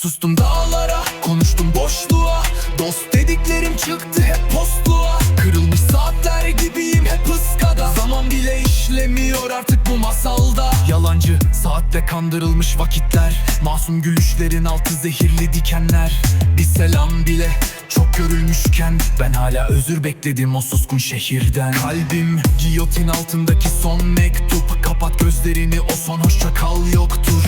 Sustum dağlara, konuştum boşluğa. Dost dediklerim çıktı hep postluğa. Kırılmış saatler gibiyim hep ıskada. Zaman bile işlemiyor artık bu masalda. Yalancı saatle kandırılmış vakitler. Masum gülüşlerin altı zehirli dikenler. Bir selam bile çok görülmüşken Ben hala özür bekledim o suskun şehirden. Kalbim giyotin altındaki son mektup. Kapat gözlerini o son hoşça kal yoktur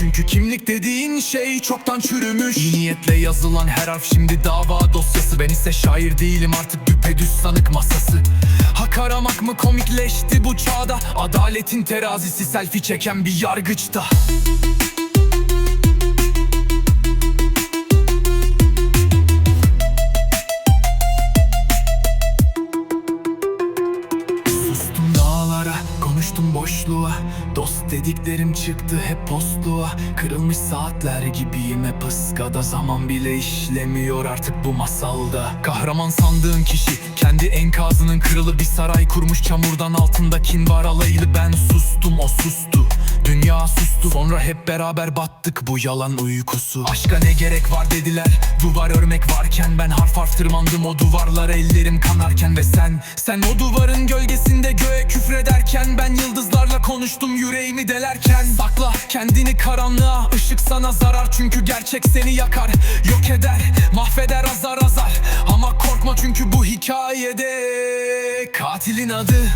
Çünkü kimlik dediğin şey çoktan çürümüş. İyi niyetle yazılan her harf şimdi dava dosyası. Ben ise şair değilim artık düpedüz sanık masası. Hak aramak mı komikleşti bu çağda? Adaletin terazisi selfie çeken bir yargıçta konuştum boşluğa. Dost dediklerim çıktı hep postluğa. Kırılmış saatler gibiyim hep ıskada. Zaman bile işlemiyor artık bu masalda. Kahraman sandığın kişi kendi enkazının kırılı Bir saray kurmuş çamurdan altında kin var. Alaylı Ben sustum o sustu. Dünya sustu. Sonra hep beraber battık bu yalan uykusu. Aşka ne gerek var dediler. Duvar örmek varken ben harf harf tırmandım. O duvarlara Ellerim kanarken ve sen Sen o duvarın gölgesinde göğe yüreğimi delerken Sakla kendini karanlığa ışık sana zarar Çünkü gerçek seni yakar Yok eder mahveder azar azar Ama korkma çünkü bu hikayede Katilin adı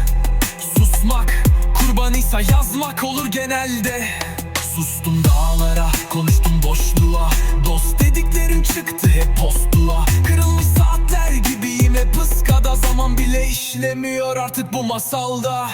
Susmak Kurbanıysa yazmak olur genelde Sustum dağlara, konuştum boşluğa Dost dediklerim çıktı hep postluğa Kırılmış saatler gibiyim hep ıskada Zaman bile işlemiyor artık bu masalda